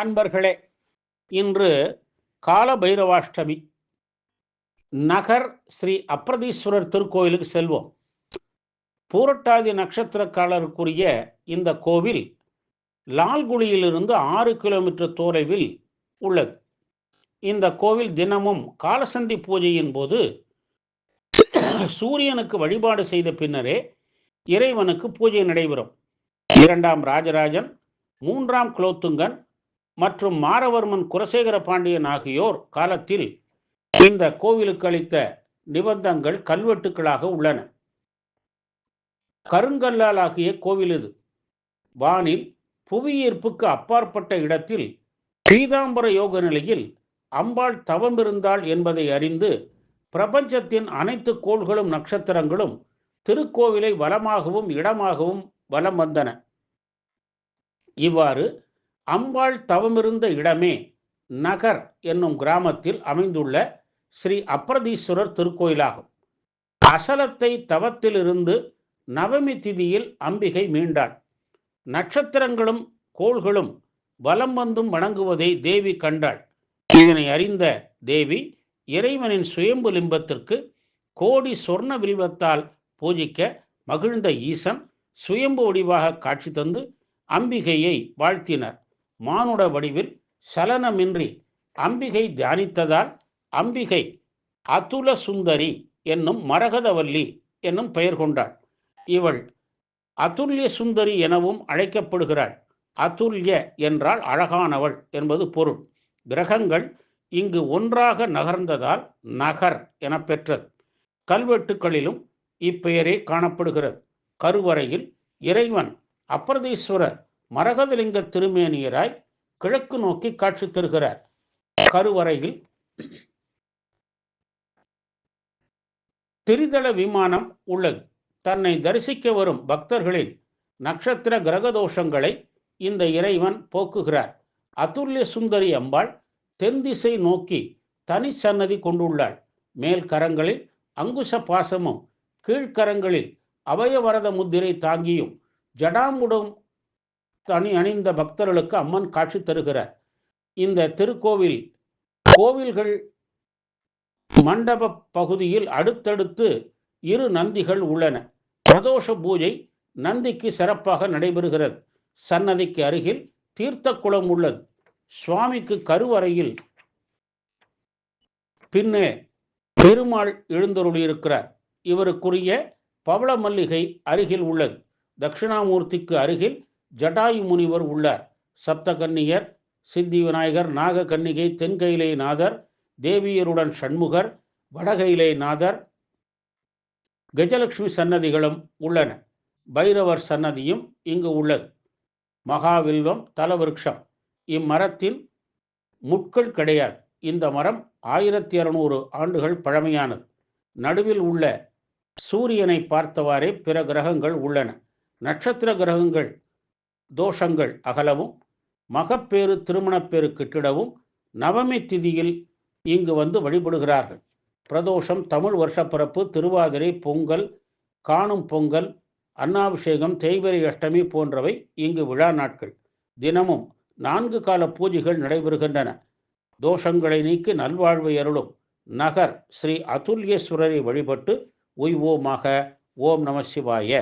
அன்பர்களே இன்று கால பைரவாஷ்டமி நகர் ஸ்ரீ அப்ரதீஸ்வரர் திருக்கோயிலுக்கு செல்வோம். பூரட்டாதி நட்சத்திரக்காலருக்குரிய இந்த கோவில் லால்குழியிலிருந்து ஆறு கிலோமீட்டர் தொலைவில் உள்ளது. இந்த கோவில் தினமும் காலசந்தி பூஜையின் போது சூரியனுக்கு வழிபாடு செய்த பின்னரே இறைவனுக்கு பூஜை நடைபெறும். இரண்டாம் ராஜராஜன் மூன்றாம் குலோத்துங்கன் மற்றும் மாரவர்மன் குலசேகர பாண்டியன் ஆகியோர் காலத்தில் இந்த கோவிலுக்கு அளித்த நிபந்தங்கள் கல்வெட்டுக்களாக உள்ளன. கருங்கல்லால் ஆகிய கோவில் இது. வானில் புவியீர்ப்புக்கு அப்பாற்பட்ட இடத்தில் பீதாம்பர யோக நிலையில் அம்பாள் தவமிருந்தாள் என்பதை அறிந்து பிரபஞ்சத்தின் அனைத்து கோள்களும் நட்சத்திரங்களும் திருக்கோவிலை வலமாகவும் இடமாகவும் வலம் வந்தன. இவ்வாறு அம்பாள் தவமிருந்த இடமே நகர் என்னும் கிராமத்தில் அமைந்துள்ள ஸ்ரீ அப்ரதீஸ்வரர் திருக்கோயிலாகும். அசலத்தை தவத்திலிருந்து நவமி திதியில் அம்பிகை மீண்டாள். நட்சத்திரங்களும் கோள்களும் வலம் வந்தும் வணங்குவதை தேவி கண்டாள். இதனை அறிந்த தேவி இறைவனின் சுயம்பு லிம்பத்திற்கு கோடி சொர்ண வில்வத்தால் பூஜிக்க மகிழ்ந்த ஈசன் சுயம்பு வடிவாக காட்சி தந்து அம்பிகையை வாழ்த்தினர். மானுட வடிவில் சலனமின்றி அம்பிகை தியானித்ததால் அம்பிகை அதுல சுந்தரி என்னும் மரகதவல்லி என்னும் பெயர் கொண்டாள். இவள் அதுல்ய சுந்தரி எனவும் அழைக்கப்படுகிறாள். அதுல்ய என்றால் அழகானவள் என்பது பொருள். கிரகங்கள் இங்கு ஒன்றாக நகர்ந்ததால் நகர் என பெற்றது. கல்வெட்டுக்களிலும் இப்பெயரே காணப்படுகிறது. கருவறையில் இறைவன் அப்ரதீஸ்வரர் மரகதலிங்க திருமேனியராய் கிழக்கு நோக்கி காட்சி தருகிறார். கருவறையில் திரிதள விமானம் உள்ளது. தன்னை தரிசிக்க வரும் பக்தர்களின் நட்சத்திர கிரகதோஷங்களை இந்த இறைவன் போக்குகிறார். அதுல்ய சுந்தரி அம்பாள் தென் திசை நோக்கி தனி சன்னதி கொண்டுள்ளாள். மேல் கரங்களில் அங்குச பாசமும் கீழ்கரங்களில் அபயவரத முத்திரை தாங்கியும் ஜடாமுடும் தனி அணிந்த பக்தர்களுக்கு அம்மன் காட்சி தருகிறார். இந்த திருக்கோவில் கோவில்கள் மண்டப பகுதியில் அடுத்தடுத்து இரு நந்திகள் உள்ளன. பிரதோஷ பூஜை நந்திக்கு சிறப்பாக நடைபெறுகிறது. சன்னதிக்கு அருகில் தீர்த்த குளம் உள்ளது. சுவாமிக்கு கருவறையில் பின்னே பெருமாள் எழுந்தருளியிருக்கிறார். இவருக்குரிய பவள மல்லிகை அருகில் உள்ளது. தட்சிணாமூர்த்திக்கு அருகில் ஜடாயு முனிவர் உள்ளார். சப்தகன்னியர் சித்தி விநாயகர் நாககன்னிகை தென்கையிலே நாதர் தேவியருடன் சண்முகர் வடகையிலே நாதர் கஜலட்சுமி சன்னதிகளும் உள்ளன. பைரவர் சன்னதியும் இங்கு உள்ளது. மகாவில்வம் தலவிருக்ஷம் இம்மரத்தில் முட்கள் கிடையாது. இந்த மரம் ஆயிரத்தி இரநூறு ஆண்டுகள் பழமையானது. நடுவில் உள்ள சூரியனை பார்த்தவாறே பிற கிரகங்கள் உள்ளன. நட்சத்திர கிரகங்கள் தோஷங்கள் அகலவும் மகப்பேறு திருமணப்பேறு கிட்டிடவும் நவமி திதியில் இங்கு வந்து வழிபடுகிறார்கள். பிரதோஷம் தமிழ் வருஷப்பிறப்பு திருவாதிரை பொங்கல் காணும் பொங்கல் அன்னாபிஷேகம் தேய்பிரை அஷ்டமி போன்றவை இங்கு விழா நாட்கள். தினமும் நான்கு கால பூஜைகள் நடைபெறுகின்றன. தோஷங்களை நீக்கி நல்வாழ்வு அருளும் நகர் ஸ்ரீ அதுல்யேஸ்வரரை வழிபட்டு உய்வோமாக ஓம் நம சிவாய.